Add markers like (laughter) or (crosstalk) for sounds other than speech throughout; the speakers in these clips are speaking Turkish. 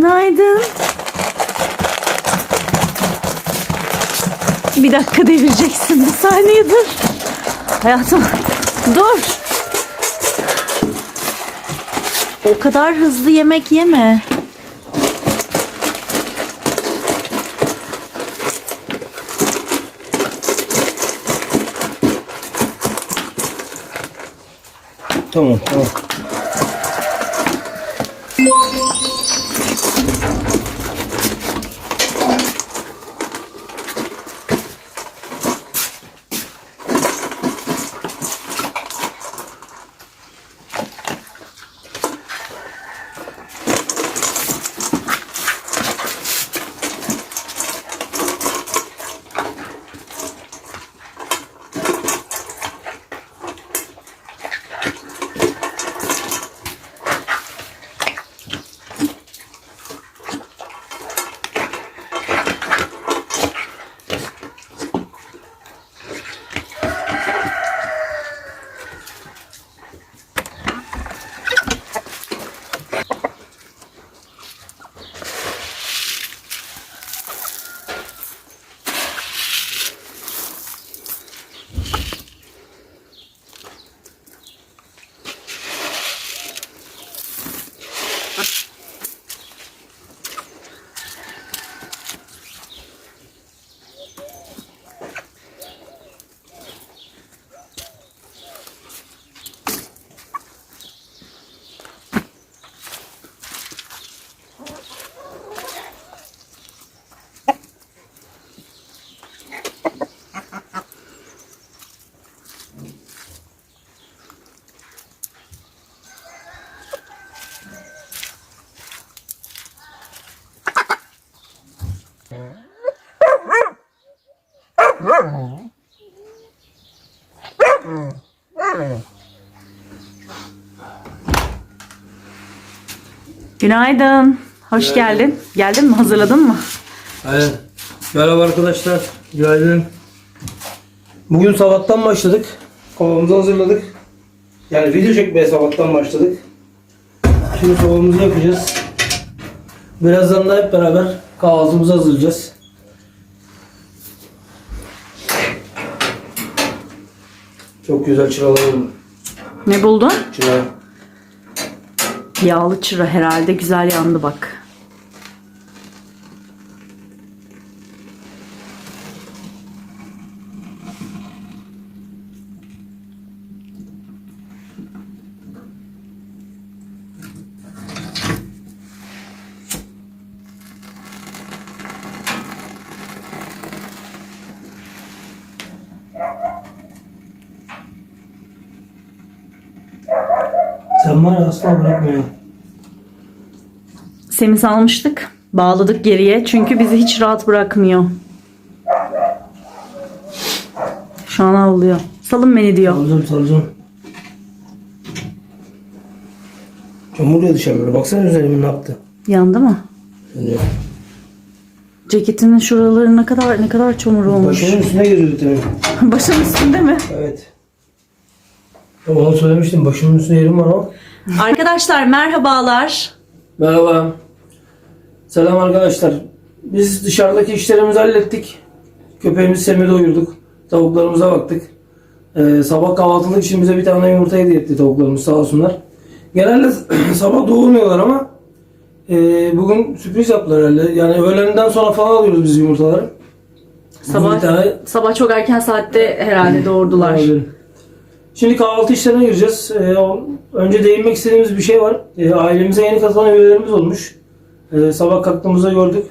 Günaydın. Bir dakika devireceksin. Bir saniye dur. Hayatım dur. O kadar hızlı yemek yeme. Tamam tamam. Thank you. Günaydın. Hoş geldin. Geldin mi? Hazırladın mı? Evet. Merhaba arkadaşlar. Günaydın. Bugün sabahtan başladık. Kovamızı hazırladık. Yani video çekmeye sabahtan başladık. Şimdi kovamızı yapacağız. Birazdan da hep beraber kahvaltımızı hazırlayacağız. Çok güzel çıralarım. Ne buldun? Çıra. Yağlı çıra herhalde güzel yandı bak. Sen var ya asla bırakmıyor. Semiz almıştık. Bağladık geriye. Çünkü bizi hiç rahat bırakmıyor. Şu an avlıyor. Salın beni diyor. Salacağım salacağım. Çamur dışarıda. Baksana üzerime ne yaptı. Yandı mı? Yani Ceketinin şuraları ne kadar ne kadar çamur olmuş. başımın üstüne geliyordu (laughs) demin. Başın üstünde mi? Evet. Ama onu söylemiştim. Başımın üstünde yerim var ama. Arkadaşlar merhabalar. Merhaba. Selam arkadaşlar. Biz dışarıdaki işlerimizi hallettik. Köpeğimizi Semih'e doyurduk. Tavuklarımıza baktık. Ee, sabah kahvaltılık için bize bir tane yumurta hediye etti tavuklarımız sağ olsunlar. Genelde (clears throat) sabah doğurmuyorlar ama e, bugün sürpriz yaptılar herhalde. Yani öğlenden sonra falan alıyoruz biz yumurtaları. Sabah tane sabah çok erken saatte herhalde doğurdular. Olabilir. Şimdi kahvaltı işlerine gireceğiz. Ee, önce değinmek istediğimiz bir şey var. Ee, ailemize yeni katılan üyelerimiz olmuş. Ee, sabah kalktığımızda gördük.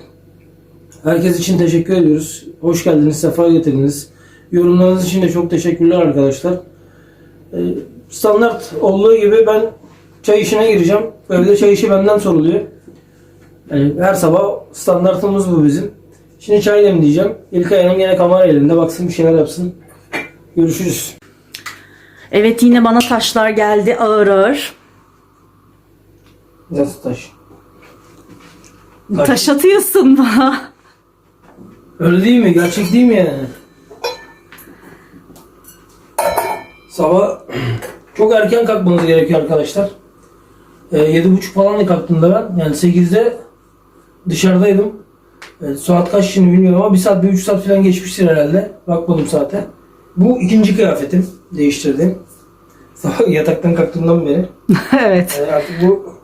Herkes için teşekkür ediyoruz. Hoş geldiniz, sefa getirdiniz. Yorumlarınız için de çok teşekkürler arkadaşlar. Ee, standart olduğu gibi ben çay işine gireceğim. Evde çay işi benden soruluyor. Yani her sabah standartımız bu bizim. Şimdi çay demleyeceğim. İlkay Hanım yine kamera elinde. Baksın bir şeyler yapsın. Görüşürüz. Evet yine bana taşlar geldi ağır ağır. Nasıl taş? Taş. Taş atıyorsun bana. Öyle değil mi? Gerçek değil mi yani? Sabah çok erken kalkmanız gerekiyor arkadaşlar. Ee, 7.30 falan da kalktığımda ben. Yani 8'de dışarıdaydım. E, saat kaç şimdi bilmiyorum ama bir saat, bir üç saat falan geçmiştir herhalde. Bakmadım saate. Bu ikinci kıyafetim. Değiştirdim. Sabah yataktan kalktığımdan beri. (laughs) evet. Yani artık bu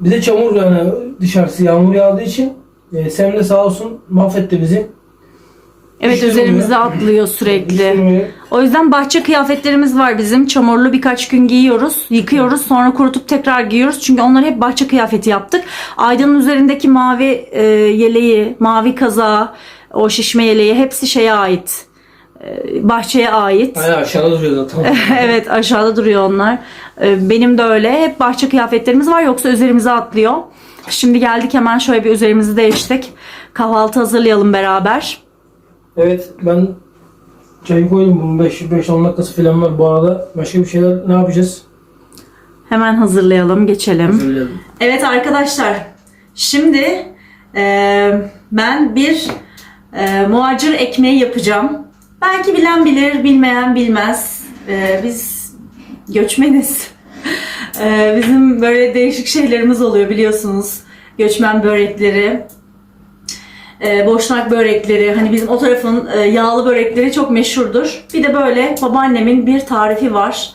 bir de çamur yani dışarısı yağmur yağdığı için e, Sem de sağ olsun mahvetti bizi. Evet Düşürmüyor. üzerimize atlıyor sürekli. O yüzden bahçe kıyafetlerimiz var bizim. Çamurlu birkaç gün giyiyoruz. Yıkıyoruz sonra kurutup tekrar giyiyoruz. Çünkü onları hep bahçe kıyafeti yaptık. Aydın'ın üzerindeki mavi e, yeleği, mavi kazağı, o şişme yeleği hepsi şeye ait. E, bahçeye ait. Aynen aşağıda duruyor zaten. (laughs) evet aşağıda duruyor onlar. E, benim de öyle. Hep bahçe kıyafetlerimiz var yoksa üzerimize atlıyor. Şimdi geldik hemen şöyle bir üzerimizi değiştik. Kahvaltı hazırlayalım beraber. evet ben çayı koydum. Bunun 5-10 dakikası falan var. Bu arada başka bir şeyler ne yapacağız? Hemen hazırlayalım, geçelim. Söyleyelim. Evet arkadaşlar, şimdi e, ben bir e, muacır ekmeği yapacağım. Belki bilen bilir, bilmeyen bilmez. E, biz göçmeniz. (laughs) E, bizim böyle değişik şeylerimiz oluyor biliyorsunuz. Göçmen börekleri, e, boşnak börekleri, hani bizim o tarafın e, yağlı börekleri çok meşhurdur. Bir de böyle babaannemin bir tarifi var.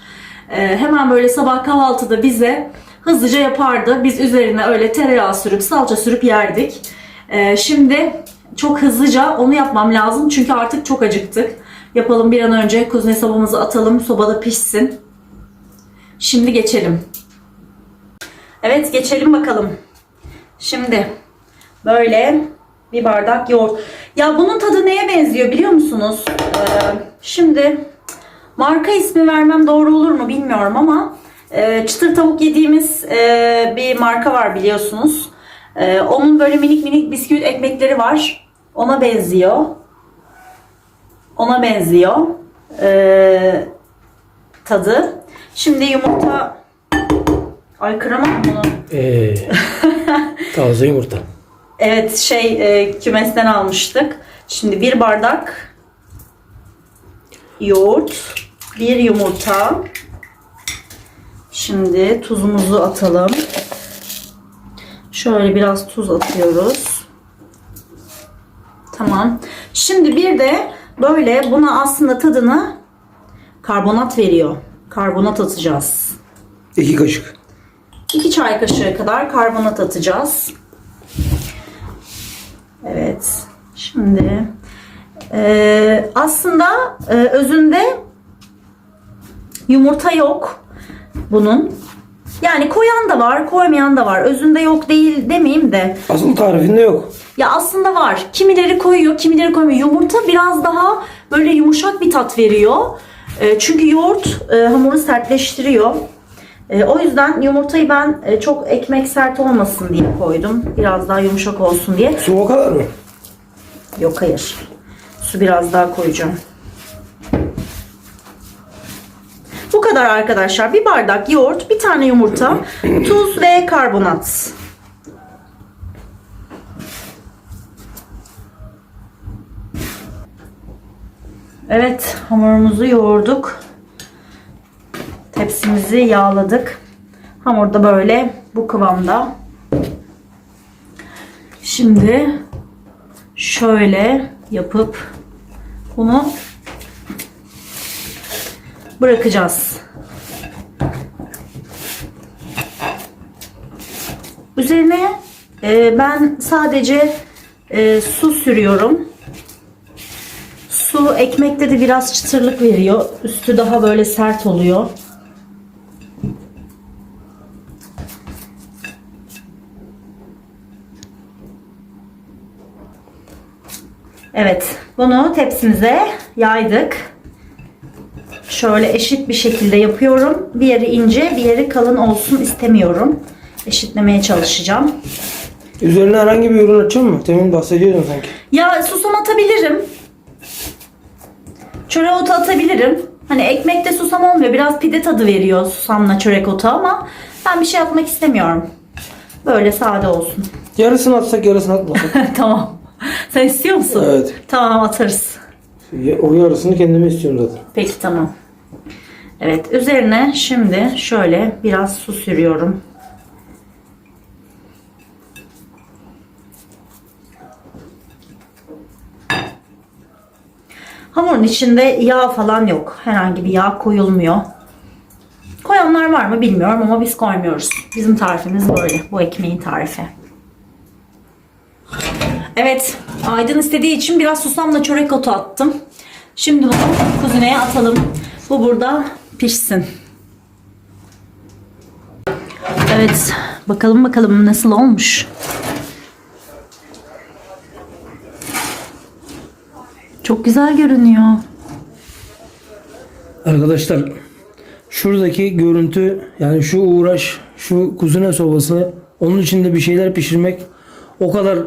E, hemen böyle sabah kahvaltıda bize hızlıca yapardı. Biz üzerine öyle tereyağı sürüp salça sürüp yerdik. E, şimdi çok hızlıca onu yapmam lazım çünkü artık çok acıktık. Yapalım bir an önce kuzine sobamızı atalım sobada pişsin. Şimdi geçelim. Evet geçelim bakalım. Şimdi böyle bir bardak yoğurt. Ya bunun tadı neye benziyor biliyor musunuz? Ee, şimdi marka ismi vermem doğru olur mu bilmiyorum ama e, çıtır tavuk yediğimiz e, bir marka var biliyorsunuz. E, onun böyle minik minik bisküvit ekmekleri var. Ona benziyor. Ona benziyor. E, tadı. Şimdi yumurta Ay kıramam bunu. Ee, (laughs) taze yumurta. Evet şey e, kümesten almıştık. Şimdi bir bardak yoğurt, bir yumurta. Şimdi tuzumuzu atalım. Şöyle biraz tuz atıyoruz. Tamam. Şimdi bir de böyle buna aslında tadını karbonat veriyor. Karbonat atacağız. İki kaşık. 2 çay kaşığı kadar karbonat atacağız. Evet. Şimdi e, aslında e, özünde yumurta yok bunun. Yani koyan da var, koymayan da var. Özünde yok değil demeyeyim de. Asıl tarifinde yok. Ya aslında var. Kimileri koyuyor, kimileri koymuyor. Yumurta biraz daha böyle yumuşak bir tat veriyor. E, çünkü yoğurt e, hamuru sertleştiriyor. E, o yüzden yumurtayı ben e, çok ekmek sert olmasın diye koydum. Biraz daha yumuşak olsun diye. Su o kadar mı? Yok hayır. Su biraz daha koyacağım. Kadar arkadaşlar. Bir bardak yoğurt, bir tane yumurta, tuz ve karbonat. Evet, hamurumuzu yoğurduk. Tepsimizi yağladık. Hamur da böyle bu kıvamda. Şimdi şöyle yapıp bunu bırakacağız. Üzerine e, ben sadece e, su sürüyorum. Su ekmekte de biraz çıtırlık veriyor. Üstü daha böyle sert oluyor. Evet, bunu tepsimize yaydık. Şöyle eşit bir şekilde yapıyorum. Bir yeri ince, bir yeri kalın olsun istemiyorum. Eşitlemeye çalışacağım. Üzerine herhangi bir ürün açacak mı? Demin bahsediyordun sanki. Ya susam atabilirim. Çörek otu atabilirim. Hani ekmekte susam olmuyor. Biraz pide tadı veriyor susamla çörek otu ama ben bir şey atmak istemiyorum. Böyle sade olsun. Yarısını atsak yarısını atmasak. (laughs) tamam. Sen istiyor musun? Evet. Tamam atarız. o yarısını kendime istiyorum zaten. Peki tamam. Evet üzerine şimdi şöyle biraz su sürüyorum. Hamurun içinde yağ falan yok. Herhangi bir yağ koyulmuyor. Koyanlar var mı bilmiyorum ama biz koymuyoruz. Bizim tarifimiz böyle. Bu ekmeğin tarifi. Evet. Aydın istediği için biraz susamla çörek otu attım. Şimdi bunu kuzineye atalım. Bu burada pişsin. Evet. Bakalım bakalım nasıl olmuş. Çok güzel görünüyor. Arkadaşlar şuradaki görüntü yani şu uğraş şu kuzine sobası onun içinde bir şeyler pişirmek o kadar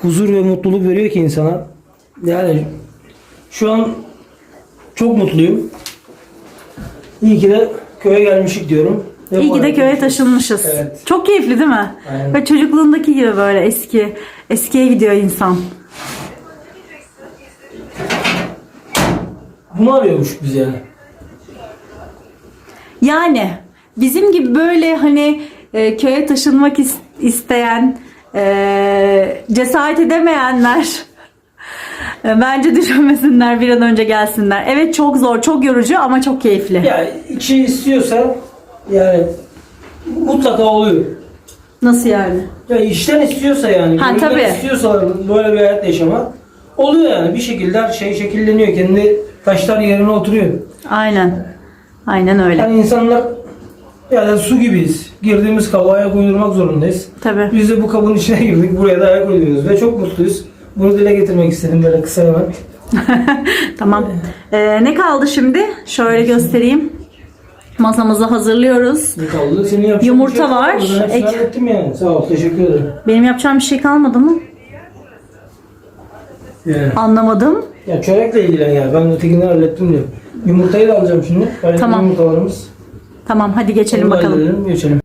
huzur ve mutluluk veriyor ki insana. Yani şu an çok mutluyum. İyi ki de köye gelmişik diyorum. Ve İyi ki de köye taşınmışız. Evet. Çok keyifli değil mi? Aynen. Ve çocukluğundaki gibi böyle eski eskiye gidiyor insan. Bunu arıyormuş biz yani. Yani bizim gibi böyle hani e, köye taşınmak is- isteyen, e, cesaret edemeyenler e, bence düşünmesinler bir an önce gelsinler. Evet çok zor, çok yorucu ama çok keyifli. Yani içi istiyorsa yani mutlaka oluyor. Nasıl yani? Ya işten istiyorsa yani. Ha, gönülden tabii. istiyorsa böyle bir hayat yaşamak oluyor yani. Bir şekilde her şey şekilleniyor. Kendi taşlar yerine oturuyor. Aynen. Aynen öyle. Yani insanlar yani su gibiyiz. Girdiğimiz kaba ayak uydurmak zorundayız. Tabii. Biz de bu kabın içine (laughs) girdik. Buraya da ayak uyduruyoruz ve çok mutluyuz. Bunu dile getirmek istedim böyle kısa hemen. (laughs) Tamam. Ee, ne kaldı şimdi? Şöyle göstereyim. Masamızı hazırlıyoruz. Ne kaldı? Senin yapacağın Yumurta bir şey var, kalmadı. Ben hepsini ek- hallettim yani. Sağ ol. Teşekkür ederim. Benim yapacağım bir şey kalmadı mı? Yani. Anlamadım. Ya çörekle ilgilen ya. Ben ötekinden hallettim diyor. Yumurtayı da alacağım şimdi. Kaynatma Tamam. Yumurtalarımız. Tamam hadi geçelim da bakalım. halledelim, Geçelim.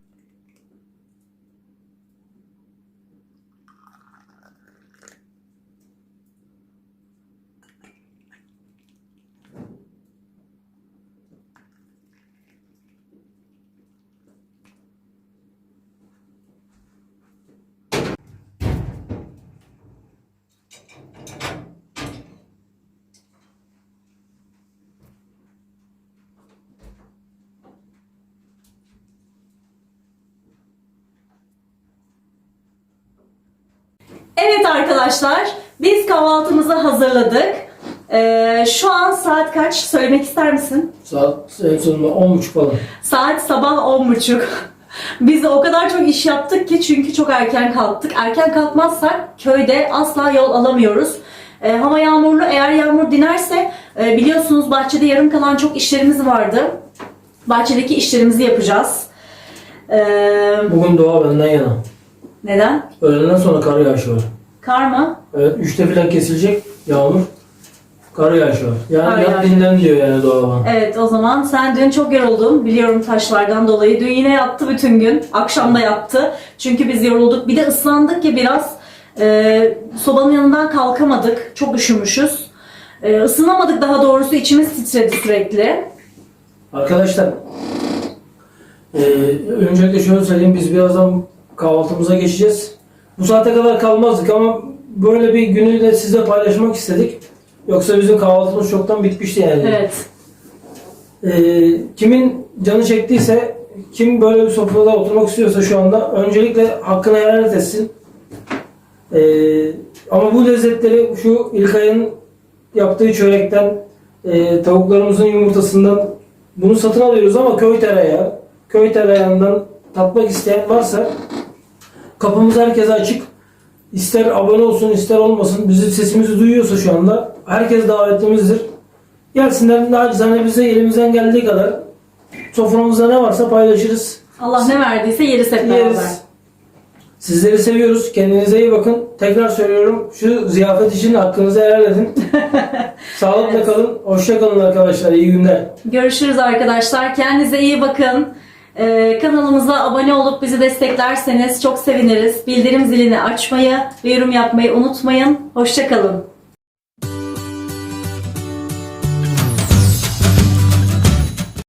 Evet arkadaşlar biz kahvaltımızı hazırladık. Ee, şu an saat kaç? Söylemek ister misin? Saat sonunda 10.30 falan. Saat sabah 10.30. (laughs) Biz de o kadar çok iş yaptık ki çünkü çok erken kalktık. Erken kalkmazsak köyde asla yol alamıyoruz. Ee, hava yağmurlu eğer yağmur dinerse e, biliyorsunuz bahçede yarım kalan çok işlerimiz vardı. Bahçedeki işlerimizi yapacağız. Ee, Bugün doğa benden yana. neden? Öğleden sonra kar yağışı var. Kar mı? Evet 3'te falan kesilecek yağmur. Kar yağışı var. Yani Kar yat yağışı. dinlen diyor yani doğa bana. Evet o zaman sen dün çok yoruldun biliyorum taşlardan dolayı. Dün yine yattı bütün gün. Akşam da yattı. Çünkü biz yorulduk. Bir de ıslandık ya biraz. Ee, sobanın yanından kalkamadık. Çok üşümüşüz. Ee, ısınamadık daha doğrusu. içimiz titredi sürekli. Arkadaşlar eee öncelikle şöyle söyleyeyim biz birazdan kahvaltımıza geçeceğiz. Bu saate kadar kalmazdık ama böyle bir günü de sizle paylaşmak istedik. Yoksa bizim kahvaltımız çoktan bitmişti yani. Evet. Eee, kimin canı çektiyse, kim böyle bir sofrada oturmak istiyorsa şu anda öncelikle hakkını helal etsin. Eee, ama bu lezzetleri şu İlkay'ın yaptığı çörekten, eee, tavuklarımızın yumurtasından bunu satın alıyoruz ama köy tereyağı, köy tereyağından tatmak isteyen varsa kapımız herkese açık. İster abone olsun ister olmasın bizim sesimizi duyuyorsa şu anda herkes davetlimizdir. Gelsinler nacizane bize elimizden geldiği kadar soframızda ne varsa paylaşırız. Allah ne verdiyse yeriz hep beraber. Yeriz. Sizleri seviyoruz. Kendinize iyi bakın. Tekrar söylüyorum. Şu ziyafet için hakkınızı helal edin. (laughs) Sağlıkla kalın. Hoşça kalın arkadaşlar. İyi günler. Görüşürüz arkadaşlar. Kendinize iyi bakın. Ee, kanalımıza abone olup bizi desteklerseniz çok seviniriz. Bildirim zilini açmayı ve yorum yapmayı unutmayın. Hoşçakalın.